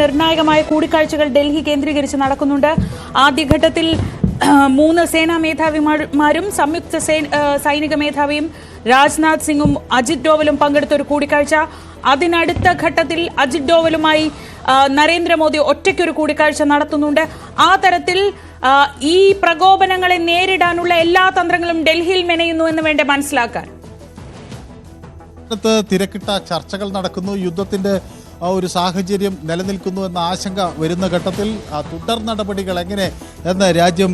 നിർണായകമായ കൂടിക്കാഴ്ചകൾ ഡൽഹി കേന്ദ്രീകരിച്ച് നടക്കുന്നുണ്ട്. ആദ്യഘട്ടത്തിൽ മൂന്ന് സേനാ മേധാവിമാരും സംയുക്ത സൈനിക മേധാവിയും രാജ്നാഥ് സിംഗും അജിത് ഡോവലും പങ്കെടുത്ത ഒരു കൂടിക്കാഴ്ച. അതിനടുത്ത ഘട്ടത്തിൽ അജിത് ഡോവലുമായി നരേന്ദ്രമോദി ഒറ്റയ്ക്കൊരു കൂടിക്കാഴ്ച നടത്തുന്നുണ്ട്. ആ തരത്തിൽ ഈ പ്രകോപനങ്ങളെ നേരിടാനുള്ള എല്ലാ തന്ത്രങ്ങളും ഡൽഹിയിൽ മെനയുന്നു എന്ന് വേണ്ട മനസ്സിലാക്കാൻ? തിരക്കിട്ട ചർച്ചകൾ നടക്കുന്നു. യുദ്ധത്തിന്റെ ഒരു സാഹചര്യം നിലനിൽക്കുന്നു എന്ന ആശങ്ക വരുന്ന ഘട്ടത്തിൽ ആ തുടർ നടപടികൾ എങ്ങനെ എന്ന് രാജ്യം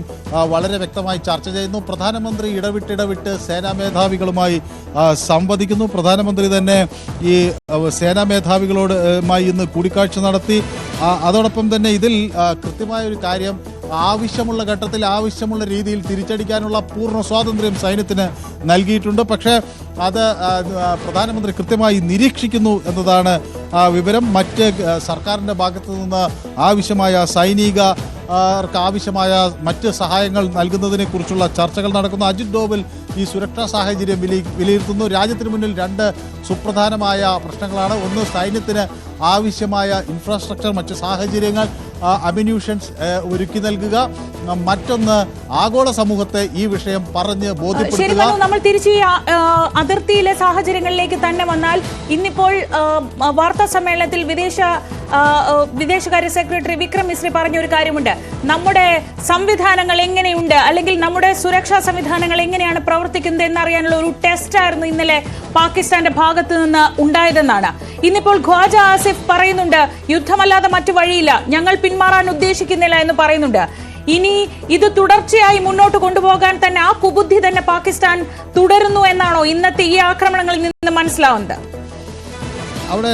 വളരെ വ്യക്തമായി ചർച്ച ചെയ്യുന്നു. പ്രധാനമന്ത്രി ഇടവിട്ടിടവിട്ട് സേനാ മേധാവികളുമായി സംവദിക്കുന്നു. പ്രധാനമന്ത്രി തന്നെ ഈ സേനാ മേധാവികളോടുമായി ആ, മായി ഇന്ന് കൂടിക്കാഴ്ച നടത്തി. അതോടൊപ്പം തന്നെ ഇതിൽ ആ, കൃത്യമായ ഒരു കാര്യം ആവശ്യമുള്ള ഘട്ടത്തിൽ ആവശ്യമുള്ള രീതിയിൽ തിരിച്ചടിക്കാനുള്ള പൂർണ സ്വാതന്ത്ര്യം സൈന്യത്തിന് നൽകിയിട്ടുണ്ട്. പക്ഷേ അത് പ്രധാനമന്ത്രി കൃത്യമായി നിരീക്ഷിക്കുന്നു എന്നതാണ് വിവരം. മറ്റ് സർക്കാരിന്റെ ഭാഗത്തു നിന്ന് ആവശ്യമായ സൈനിക ആവശ്യമായ മറ്റ് സഹായങ്ങൾ നൽകുന്നതിനെ കുറിച്ചുള്ള ചർച്ചകൾ നടക്കുന്നു. അജിത് ഡോവൽ ഈ സുരക്ഷാ സാഹചര്യം വിലയി വിലയിരുത്തുന്നു. രാജ്യത്തിന് മുന്നിൽ രണ്ട് സുപ്രധാനമായ പ്രശ്നങ്ങളാണ്. ഒന്ന് സൈന്യത്തിന് ആവശ്യമായ ഇൻഫ്രാസ്ട്രക്ചർ മറ്റ് സാഹചര്യങ്ങൾ. അമ്യൂഷൻസ് ഒരുക്കി നൽകുക. മറ്റൊന്ന് ആഗോള സമൂഹത്തെ ഈ വിഷയം പറഞ്ഞ് നമ്മൾ തിരിച്ച് ഈ അതിർത്തിയിലെ സാഹചര്യങ്ങളിലേക്ക് തന്നെ വന്നാൽ ഇന്നിപ്പോൾ വാർത്താ സമ്മേളനത്തിൽ വിദേശ വിദേശകാര്യ സെക്രട്ടറി വിക്രം മിശ്രി പറഞ്ഞ ഒരു കാര്യമുണ്ട്. നമ്മുടെ സംവിധാനങ്ങൾ എങ്ങനെയുണ്ട്? അല്ലെങ്കിൽ നമ്മുടെ സുരക്ഷാ സംവിധാനങ്ങൾ എങ്ങനെയാണ് പ്രവർത്തിക്കുന്നത് എന്നറിയാനുള്ള ഒരു ടെസ്റ്റ് ആയിരുന്നു ഇന്നലെ പാകിസ്ഥാന്റെ ഭാഗത്ത് നിന്ന് ഉണ്ടായതെന്നാണ്. ഇന്നിപ്പോൾ ഖ്വാജ ആസിഫ് പറയുന്നുണ്ട് യുദ്ധമല്ലാതെ മറ്റു വഴിയില്ല. ഞങ്ങൾ പിന്മാറാൻ ഉദ്ദേശിക്കുന്നില്ല എന്ന് പറയുന്നുണ്ട്. ഇനി ഇത് തുടർച്ചയായി മുന്നോട്ട് കൊണ്ടുപോകാൻ തന്നെ ആ കുബുദ്ധി തന്നെ പാകിസ്ഥാൻ തുടരുന്നു എന്നാണോ ഇന്നത്തെ ഈ ആക്രമണങ്ങളിൽ നിന്ന് മനസ്സിലാവുന്നത്? അവിടെ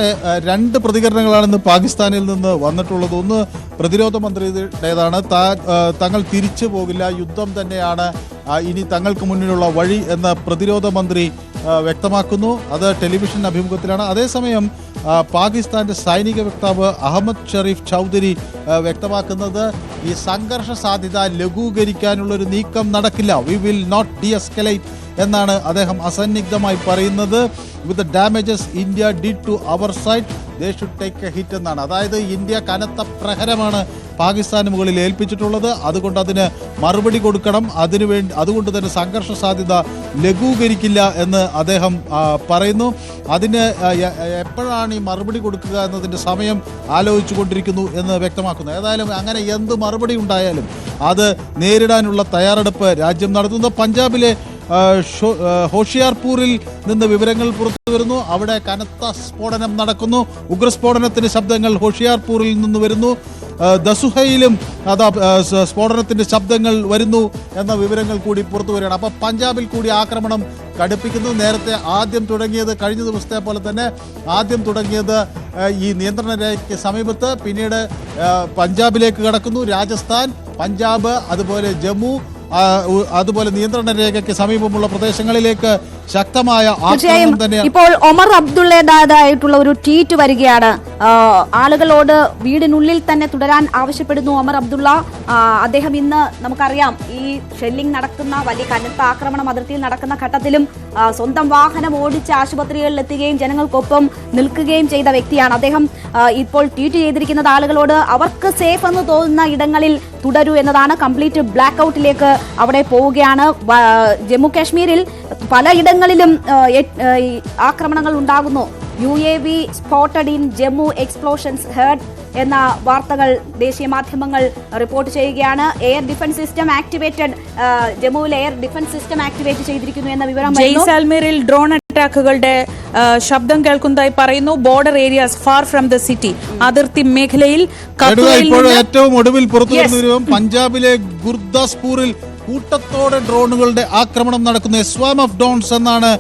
രണ്ട് പ്രതികരണങ്ങളാണ് ഇന്ന് പാകിസ്ഥാനിൽ നിന്ന് വന്നിട്ടുള്ളത്. ഒന്ന് പ്രതിരോധ മന്ത്രിയുടേതാണ്. തങ്ങൾ തിരിച്ചു പോകില്ല. യുദ്ധം തന്നെയാണ് ഇനി തങ്ങൾക്ക് മുന്നിലുള്ള വഴി എന്ന് പ്രതിരോധ മന്ത്രി വ്യക്തമാക്കുന്നു. അത് ടെലിവിഷൻ അഭിമുഖത്തിലാണ്. അതേസമയം പാകിസ്ഥാന്റെ സൈനിക വക്താവ് അഹമ്മദ് ഷെറീഫ് ചൗധരി വ്യക്തമാക്കുന്നത് ഈ സംഘർഷ സാധ്യത ലഘൂകരിക്കാനുള്ള ഒരു നീക്കം നടക്കില്ല. We will not deescalate എന്നാണ് അദ്ദേഹം അസന്നിഗ്ധമായി പറയുന്നത്. With the damages India did to our side they should take a hit എന്നാണ്. അതായത് ഇന്ത്യ കനത്ത പ്രഹരമാണ് പാകിസ്ഥാന് മുകളിൽ ഏൽപ്പിച്ചിട്ടുള്ളത്. അതുകൊണ്ട് അതിന് മറുപടി കൊടുക്കണം. അതിനുവേണ്ടി അതുകൊണ്ട് തന്നെ സംഘർഷ സാധ്യത ലഘൂകരിക്കില്ല എന്ന് അദ്ദേഹം പറയുന്നു. അതിന് എപ്പോഴാണ് ഈ മറുപടി കൊടുക്കുക എന്നതിന്റെ സമയം ആലോചിച്ചു കൊണ്ടിരിക്കുന്നു എന്ന് വ്യക്തമാക്കുന്നു. ഏതായാലും അങ്ങനെ എന്ത് മറുപടി ഉണ്ടായാലും അത് നേരിടാനുള്ള തയ്യാറെടുപ്പ് രാജ്യം നടത്തുന്നു. പഞ്ചാബിലെ ഹോഷിയാർപൂരിൽ നിന്ന് വിവരങ്ങൾ പുറത്തു വരുന്നു. അവിടെ കനത്ത സ്ഫോടനം നടക്കുന്നു. ഉഗ്രസ്ഫോടനത്തിന് ശബ്ദങ്ങൾ ഹോഷിയാർപൂരിൽ നിന്ന് വരുന്നു. ദസുഹയിലും അതാ സ്ഫോടനത്തിന്റെ ശബ്ദങ്ങൾ വരുന്നു എന്ന വിവരങ്ങൾ കൂടി പുറത്തു വരികയാണ്. അപ്പോൾ പഞ്ചാബിൽ കൂടി ആക്രമണം കടുപ്പിക്കുന്നു. നേരത്തെ ആദ്യം തുടങ്ങിയത് കഴിഞ്ഞ ദിവസത്തെ പോലെ തന്നെ ആദ്യം തുടങ്ങിയത് ഈ നിയന്ത്രണ രേഖയ്ക്ക് സമീപത്ത് പിന്നീട് പഞ്ചാബിലേക്ക് കടക്കുന്നു. രാജസ്ഥാൻ പഞ്ചാബ് അതുപോലെ ജമ്മു അതുപോലെ നിയന്ത്രണ രേഖയ്ക്ക് സമീപമുള്ള പ്രദേശങ്ങളിലേക്ക് ശക്തമായ ആക്രമണം തന്നെ ഇപ്പോൾ ഒമർ അബ്ദുള്ളേതായിട്ടുള്ള ഒരു ട്വീറ്റ് വരികയാണ്. ആളുകളോട് വീടിനുള്ളിൽ തന്നെ തുടരാൻ ആവശ്യപ്പെടുന്നു ഒമർ അബ്ദുള്ള. അദ്ദേഹം ഇന്ന് നമുക്കറിയാം ഈ ഷെല്ലിംഗ് നടക്കുന്ന വലിയ കനത്ത ആക്രമണം അതിർത്തിയിൽ നടക്കുന്ന ഘട്ടത്തിലും സ്വന്തം വാഹനം ഓടിച്ച് ആശുപത്രികളിൽ എത്തുകയും ജനങ്ങൾക്കൊപ്പം നിൽക്കുകയും ചെയ്ത വ്യക്തിയാണ് അദ്ദേഹം. ഇപ്പോൾ ട്വീറ്റ് ചെയ്തിരിക്കുന്നത് ആളുകളോട് അവർക്ക് സേഫ് എന്ന് തോന്നുന്ന ഇടങ്ങളിൽ തുടരൂ എന്നതാണ്. കംപ്ലീറ്റ് ബ്ലാക്ക് ഔട്ടിലേക്ക് അവിടെ പോവുകയാണ്. ജമ്മു കാശ്മീരിൽ പലയിടങ്ങളിലും ആക്രമണങ്ങൾ ഉണ്ടാകുന്നു. U A V spotted in Jammu explosions heard എന്ന വാർത്തകൾ ദേശീയ മാധ്യമങ്ങൾ റിപ്പോർട്ട് ചെയ്യുകയാണ് എയർ ഡിഫൻസ് സിസ്റ്റം ആക്ടിവേറ്റഡ് ജമ്മുവിൽ എയർ ഡിഫൻസ് സിസ്റ്റം ആക്ടിവേറ്റ് ചെയ്തിരിക്കുന്നു എന്ന വിവരം. ജയ്സാൽമീറിൽ ഡ്രോൺ അറ്റാക്കുകളുടെ ശബ്ദം കേൾക്കുന്നതായി പറയുന്നു border areas far from the city അതിർത്തി മേഖലയിൽ ഏറ്റവും ഒടുവിൽ പുറത്തു. പഞ്ചാബിലെ ഗുർദാസ്പൂരിൽ കൂട്ടത്തോടെ ഡ്രോണുകളുടെ ആക്രമണം നടക്കുന്ന സ്വാം ഓഫ് ഡോൺസ് എന്നാണ്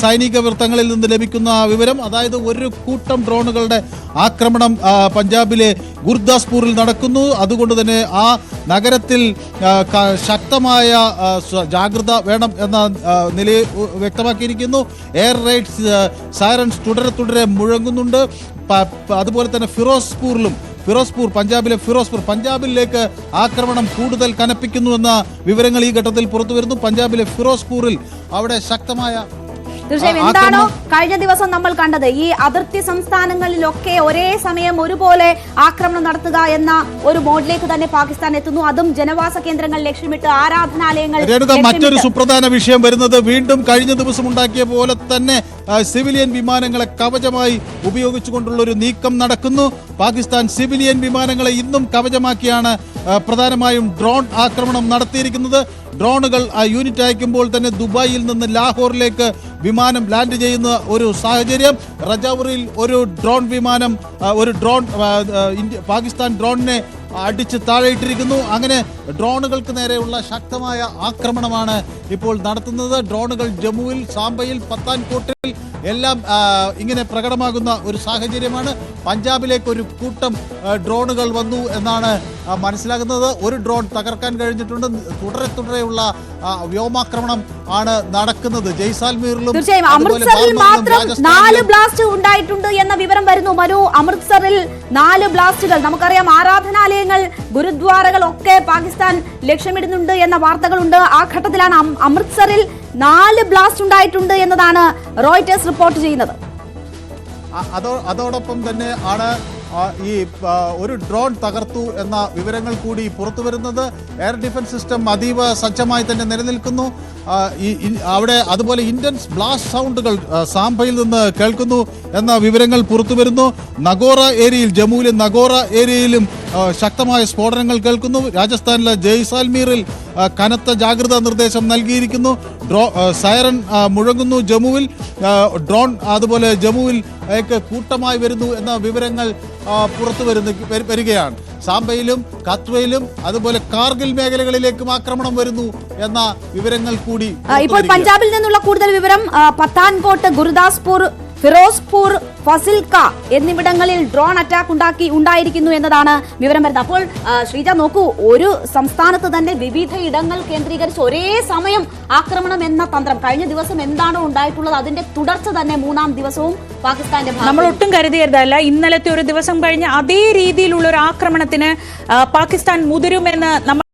സൈനിക വൃത്തങ്ങളിൽ നിന്ന് ലഭിക്കുന്ന വിവരം. അതായത് ഒരു കൂട്ടം ഡ്രോണുകളുടെ ആക്രമണം പഞ്ചാബിലെ ഗുർദാസ്പൂരിൽ നടക്കുന്നു. അതുകൊണ്ട് തന്നെ ആ നഗരത്തിൽ ശക്തമായ ജാഗ്രത വേണം എന്ന നിലയെ വ്യക്തമാക്കിയിരിക്കുന്നു. എയർ റൈഡ്സ് സൈറൻസ് തുടരെ തുടരെ മുഴങ്ങുന്നുണ്ട്. അതുപോലെ തന്നെ ഫിറോസ്പൂരിലും ഫിറോസ്പൂർ പഞ്ചാബിലെ ഫിറോസ്പൂർ പഞ്ചാബിലേക്ക് ആക്രമണം കൂടുതൽ കനപ്പിക്കുന്നുവെന്ന വിവരങ്ങൾ ഈ ഘട്ടത്തിൽ പുറത്തുവരുന്നു. പഞ്ചാബിലെ ഫിറോസ്പൂരിൽ അവിടെ ശക്തമായ തീർച്ചയായും എന്താണോ കഴിഞ്ഞ ദിവസം നമ്മൾ കണ്ടത്. ഈ അതിർത്തി സംസ്ഥാനങ്ങളിലൊക്കെ ഒരേ സമയം ഒരുപോലെ ആക്രമണം നടത്തുക എന്ന ഒരു മോഡിലേക്ക് തന്നെ പാകിസ്ഥാൻ എത്തുന്നു. അതും ജനവാസ കേന്ദ്രങ്ങൾ ലക്ഷ്യമിട്ട് ആരാധനാലയങ്ങൾ മറ്റൊരു സുപ്രധാന വിഷയം വരുന്നത് വീണ്ടും കഴിഞ്ഞ ദിവസം ഉണ്ടാക്കിയ പോലെ തന്നെ സിവിലിയൻ വിമാനങ്ങളെ കവചമായി ഉപയോഗിച്ചുകൊണ്ടുള്ള ഒരു നീക്കം നടക്കുന്നു. പാകിസ്ഥാൻ സിവിലിയൻ വിമാനങ്ങളെ ഇന്നും കവചമാക്കിയാണ് പ്രധാനമായും ഡ്രോൺ ആക്രമണം നടത്തിയിരിക്കുന്നത് ഡ്രോണുകൾ യൂണിറ്റ് അയക്കുമ്പോൾ തന്നെ ദുബായിൽ നിന്ന് ലാഹോറിലേക്ക് വിമാനം ലാൻഡ് ചെയ്യുന്ന ഒരു സാഹചര്യം. റജൌറിൽ ഒരു ഡ്രോൺ വിമാനം ഒരു ഡ്രോൺ പാകിസ്ഥാൻ ഡ്രോണിനെ അടിച്ച് താഴെയിട്ടിരിക്കുന്നു. അങ്ങനെ ഡ്രോണുകൾക്ക് നേരെയുള്ള ശക്തമായ ആക്രമണമാണ് ഇപ്പോൾ നടത്തുന്നത്. ഡ്രോണുകൾ ജമ്മുവിൽ സാംബയിൽ പത്താൻകോട്ടിൽ എല്ലാം ഇങ്ങനെ പ്രകടമാകുന്ന ഒരു സാഹചര്യമാണ്. പഞ്ചാബിലേക്ക് ഒരു കൂട്ടം ഡ്രോണുകൾ വന്നു എന്നാണ് മനസ്സിലാകുന്നത്. ഒരു ഡ്രോൺ തകർക്കാൻ കഴിഞ്ഞിട്ടുണ്ട്. തുടരെ തുടരെയുള്ള വ്യോമാക്രമണം ആണ് നടക്കുന്നത്. ജയ്സാൽമീറിലും തീർച്ചയായും അമൃത്സറിൽ മാത്രം നാല് ബ്ലാസ്റ്റ് ഉണ്ടായിട്ടുണ്ട് എന്ന വിവരം വരുന്നു. മനു അമൃത്സറിൽ നാല് ബ്ലാസ്റ്റുകൾ. നമുക്കറിയാം ആരാധനാലയങ്ങൾ ഗുരുദ്വാരകൾ ഒക്കെ പാകിസ്ഥാൻ ലക്ഷ്യമിടുന്നുണ്ട് എന്ന വാർത്തകളുണ്ട്. ആ ഘട്ടത്തിലാണ് അമൃത്സറിൽ നാല് ബ്ലാസ്റ്റ് ഉണ്ടായിട്ടുണ്ട് എന്നതാണ് റോയിറ്റേഴ്സ് റിപ്പോർട്ട് ചെയ്യുന്നത്. അതോടൊപ്പം തന്നെ ആണ് ഈ ഒരു ഡ്രോൺ തകർത്തു എന്ന വിവരങ്ങൾ കൂടി പുറത്തു വരുന്നത്. എയർ ഡിഫൻസ് സിസ്റ്റം അതീവ സജ്ജമായി തന്നെ നിലനിൽക്കുന്നു. ഈ അവിടെ അതുപോലെ ഇന്റൻസ് ബ്ലാസ്റ്റ് സൗണ്ടുകൾ സാംബയിൽ നിന്ന് കേൾക്കുന്നു എന്ന വിവരങ്ങൾ പുറത്തു വരുന്നു. നഗോറ ഏരിയയിൽ ജമ്മുവിലെ നഗോറ ഏരിയയിലും ശക്തമായ സ്ഫോടനങ്ങൾ കേൾക്കുന്നു. രാജസ്ഥാനിലെ ജയ്സാൽമീറിൽ കനത്ത ജാഗ്രതാ നിർദ്ദേശം നൽകിയിരിക്കുന്നു. ഡ്രോ സൈറൻ മുഴങ്ങുന്നു ജമ്മുവിൽ. ഡ്രോൺ അതുപോലെ ജമ്മുവിൽ ഒക്കെ കൂട്ടമായി വരുന്നു എന്ന വിവരങ്ങൾ പുറത്തു വരുന്ന വരു- വരികയാണ്. സാംബയിലും കത്വയിലും അതുപോലെ കാർഗിൽ മേഖലകളിലേക്കും ആക്രമണം വരുന്നു എന്ന വിവരങ്ങൾ കൂടി ഇപ്പോൾ പഞ്ചാബിൽ നിന്നുള്ള കൂടുതൽ വിവരം പത്താൻകോട്ട് ഗുരുദാസ്പൂർ ഫിറോസ്പൂർ ഫസിൽക്ക എന്നിവിടങ്ങളിൽ ഡ്രോൺ അറ്റാക്ക് ഉണ്ടാക്കി ഉണ്ടായിരിക്കുന്നു എന്നതാണ് വിവരം വരുന്നത്. അപ്പോൾ ശ്രീജ നോക്കൂ ഒരു സംസ്ഥാനത്ത് തന്നെ വിവിധ ഇടങ്ങൾ കേന്ദ്രീകരിച്ച് ഒരേ സമയം ആക്രമണം എന്ന തന്ത്രം. കഴിഞ്ഞ ദിവസം എന്താണോ ഉണ്ടായിട്ടുള്ളത് അതിന്റെ തുടർച്ച തന്നെ മൂന്നാം ദിവസവും പാകിസ്ഥാന്റെ നമ്മൾ ഒട്ടും കരുതിയതല്ല. ഇന്നലത്തെ ഒരു ദിവസം കഴിഞ്ഞ് അതേ രീതിയിലുള്ള ഒരു ആക്രമണത്തിന് പാകിസ്ഥാൻ മുതിരുമെന്ന് നമ്മൾ